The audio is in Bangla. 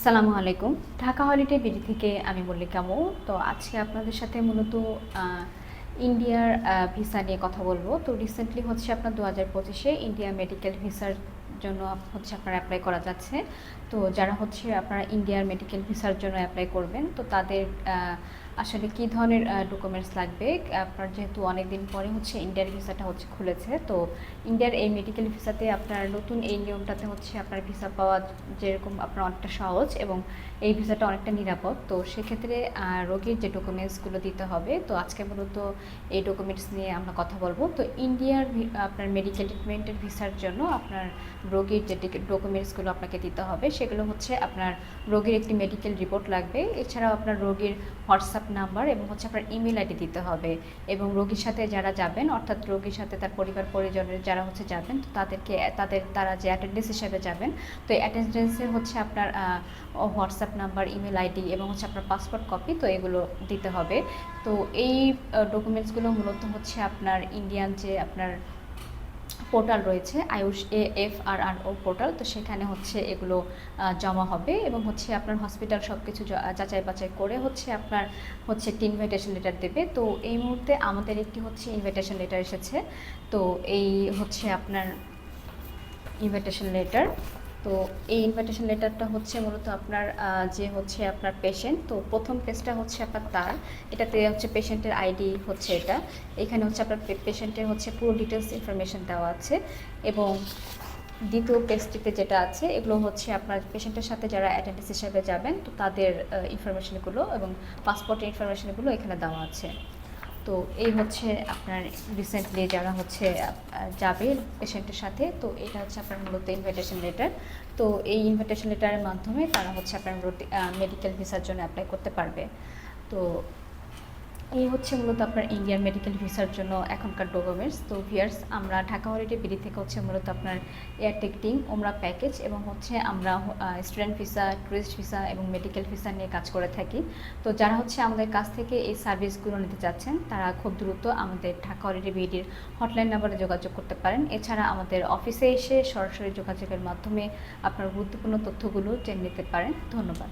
আসসালামু আলাইকুম। ঢাকা হলিডে বিডি থেকে আমি মল্লিকামু তো আজকে আপনাদের সাথে মূলত ইন্ডিয়ার ভিসা নিয়ে কথা বলব। তো রিসেন্টলি হচ্ছে আপনার দু হাজার পঁচিশে ইন্ডিয়া মেডিকেল ভিসার জন্য হচ্ছে আপনার অ্যাপ্লাই করা যাচ্ছে। তো যারা হচ্ছে আপনারা ইন্ডিয়ার মেডিকেল ভিসার জন্য অ্যাপ্লাই করবেন, তো তাদের আসলে কী ধরনের ডকুমেন্টস লাগবে? আপনার যেহেতু অনেক দিন পরে হচ্ছে ইন্ডিয়ার ভিসাটা হচ্ছে খুলেছে, তো ইন্ডিয়ার এই মেডিকেল ভিসাতে আপনার নতুন এই নিয়মটাতে হচ্ছে আপনার ভিসা পাওয়া যেরকম আপনার অনেকটা সহজ এবং এই ভিসাটা অনেকটা নিরাপদ। তো সেক্ষেত্রে রোগীর যে ডকুমেন্টসগুলো দিতে হবে, তো আজকে মূলত এই ডকুমেন্টস নিয়ে আমরা কথা বলব। তো ইন্ডিয়ার আপনার মেডিকেল ট্রিটমেন্টের ভিসার জন্য আপনার রোগীর যে ডকুমেন্টসগুলো আপনাকে দিতে হবে, সেগুলো হচ্ছে আপনার রোগীর একটি মেডিকেল রিপোর্ট লাগবে। এছাড়াও আপনার রোগীর হোয়াটসঅ্যাপ নাম্বার এবং হচ্ছে আপনার ইমেল আইডি দিতে হবে এবং রোগীর সাথে যারা যাবেন, অর্থাৎ রোগীর সাথে তার পরিবার, পরিজনের যারা হচ্ছে যাবেন, তো তাদেরকে, তাদের, তারা যে অ্যাটেন্ডেন্স হিসেবে যাবেন, তো অ্যাটেন্ডেন্সে হচ্ছে আপনার হোয়াটসঅ্যাপ নাম্বার ইমেল আইডি এবং হচ্ছে আপনার পাসপোর্ট কপি তো এগুলো দিতে হবে। তো এই ডকুমেন্টসগুলো মূলত হচ্ছে আপনার ইন্ডিয়ান যে আপনার পোর্টাল রয়েছে, Ayush A F R R O portal. তো সেখানে হচ্ছে এগুলো জমা হবে এবং হচ্ছে আপনার হসপিটাল সব কিছু যাচাই বাছাই করে হচ্ছে আপনার হচ্ছে একটি ইনভাইটেশন লেটার দেবে। তো এই মুহূর্তে আমাদের একটি হচ্ছে ইনভাইটেশন লেটার এসেছে। তো এই হচ্ছে আপনার ইনভাইটেশন লেটার তো এই ইনভিটেশন লেটারটা হচ্ছে মূলত আপনার যে হচ্ছে আপনার পেশেন্ট তো প্রথম পেজটা হচ্ছে আপনার তার। এটাতে হচ্ছে পেশেন্টের আইডি হচ্ছে এটা। এখানে হচ্ছে আপনার পেশেন্টের হচ্ছে পুরো ডিটেলস ইনফরমেশন দেওয়া আছে। এবং দ্বিতীয় পেজটিতে যেটা আছে, এগুলো হচ্ছে আপনার পেশেন্টের সাথে যারা অ্যাটেন্ডেন্স হিসাবে যাবেন, তো তাদের ইনফরমেশনগুলো এবং পাসপোর্টের ইনফরমেশনগুলো এখানে দেওয়া আছে। তো এই হচ্ছে আপনার রিসেন্টলি যারা হচ্ছে যাবে পেশেন্টের সাথে, তো এটা হচ্ছে আপনার মূলত ইনভাইটেশন লেটার তো এই ইনভাইটেশন লেটারের মাধ্যমে তারা হচ্ছে আপনার মেডিকেল ভিসার জন্য অ্যাপ্লাই করতে পারবে। তো এই হচ্ছে মূলত আপনার ইন্ডিয়ান মেডিকেল ভিসার জন্য এখনকার ডকুমেন্টস তো ভিয়ার্স আমরা ঢাকা হলিডে বিডি থেকে হচ্ছে মূলত আপনার এয়ার টিকিটিং ওমরা প্যাকেজ এবং হচ্ছে আমরা স্টুডেন্ট ভিসা টুরিস্ট ভিসা এবং মেডিকেল ভিসা নিয়ে কাজ করে থাকি। তো যারা হচ্ছে আমাদের কাছ থেকে এই সার্ভিসগুলো নিতে চাচ্ছেন, তারা খুব দ্রুত আমাদের ঢাকা হলিডে বিডির হটলাইন নাম্বারে যোগাযোগ করতে পারেন। এছাড়া আমাদের অফিসে এসে সরাসরি যোগাযোগের মাধ্যমে আপনার গুরুত্বপূর্ণ তথ্যগুলো জেনে নিতে পারেন। ধন্যবাদ।